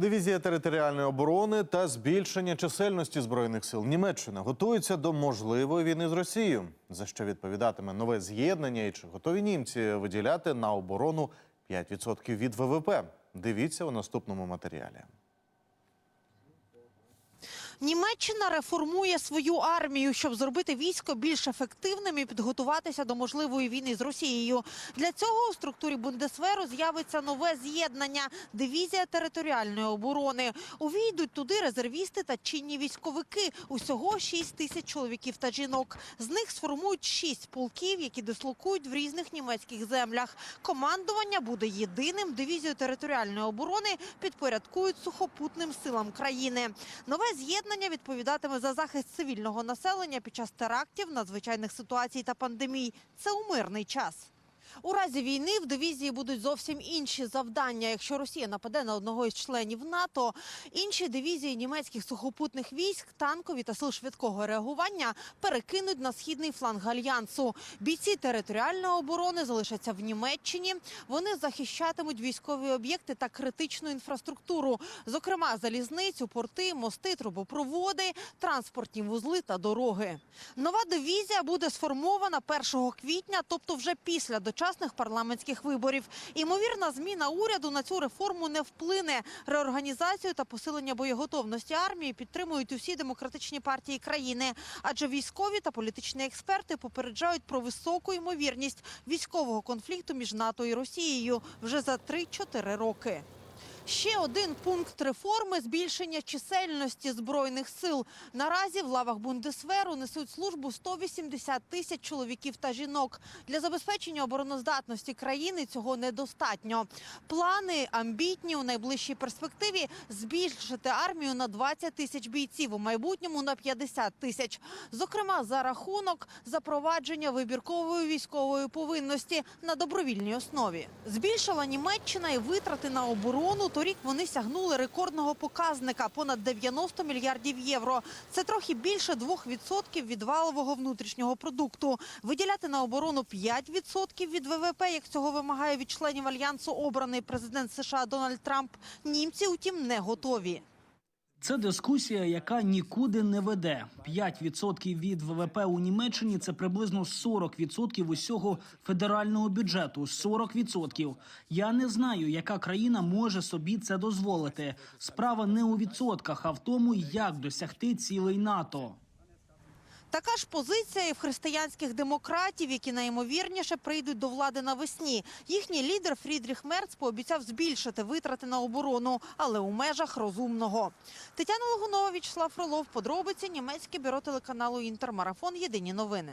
Дивізія територіальної оборони та збільшення чисельності збройних сил Німеччини готуються до можливої війни з Росією. За що відповідатиме нове з'єднання і чи готові німці виділяти на оборону 5% від ВВП? Дивіться у наступному матеріалі. Німеччина реформує свою армію, щоб зробити військо більш ефективним і підготуватися до можливої війни з Росією. Для цього у структурі Бундесверу з'явиться нове з'єднання дивізія територіальної оборони. Увійдуть туди резервісти та чинні військовики. Усього 6 тисяч чоловіків та жінок. З них сформують 6 полків, які дислокують в різних німецьких землях. Командування буде єдиним. Дивізію територіальної оборони підпорядкують сухопутним силам країни. Нове з'єднання відповідатиме за захист цивільного населення під час терактів, надзвичайних ситуацій та пандемій. Це у мирний час. У разі війни в дивізії будуть зовсім інші завдання. Якщо Росія нападе на одного із членів НАТО, інші дивізії німецьких сухопутних військ, танкові та сил швидкого реагування перекинуть на східний фланг альянсу. Бійці територіальної оборони залишаться в Німеччині. Вони захищатимуть військові об'єкти та критичну інфраструктуру, зокрема залізницю, порти, мости, трубопроводи, транспортні вузли та дороги. Нова дивізія буде сформована 1 квітня, тобто вже після дочасних парламентських виборів. Імовірна зміна уряду на цю реформу не вплине. Реорганізацію та посилення боєготовності армії підтримують усі демократичні партії країни, адже військові та політичні експерти попереджають про високу ймовірність військового конфлікту між НАТО і Росією вже за 3-4 роки. Ще один пункт реформи збільшення чисельності збройних сил. Наразі в лавах Бундесверу несуть службу 180 тисяч чоловіків та жінок. Для забезпечення обороноздатності країни цього недостатньо. Плани амбітні у найближчій перспективі збільшити армію на 20 тисяч бійців у майбутньому на 50 тисяч. Зокрема, за рахунок запровадження вибіркової військової повинності на добровільній основі. Збільшила Німеччина і витрати на оборону. Торік вони сягнули рекордного показника понад 90 мільярдів євро. Це трохи більше 2% від валового внутрішнього продукту. Виділяти на оборону 5% від ВВП, як цього вимагає від членів альянсу обраний президент США Дональд Трамп. Німці, утім, не готові. Це дискусія, яка нікуди не веде. 5% від ВВП у Німеччині це приблизно 40% усього федерального бюджету. 40%. Я не знаю, яка країна може собі це дозволити. Справа не у відсотках, а в тому, як досягти цілей НАТО. Така ж позиція і в християнських демократів, які найімовірніше прийдуть до влади навесні. Їхній лідер Фрідріх Мерц пообіцяв збільшити витрати на оборону, але у межах розумного. Тетяна Логунова, Вячеслав Фролов, подробиці німецьке бюро телеканалу Інтермарафон. Єдині новини.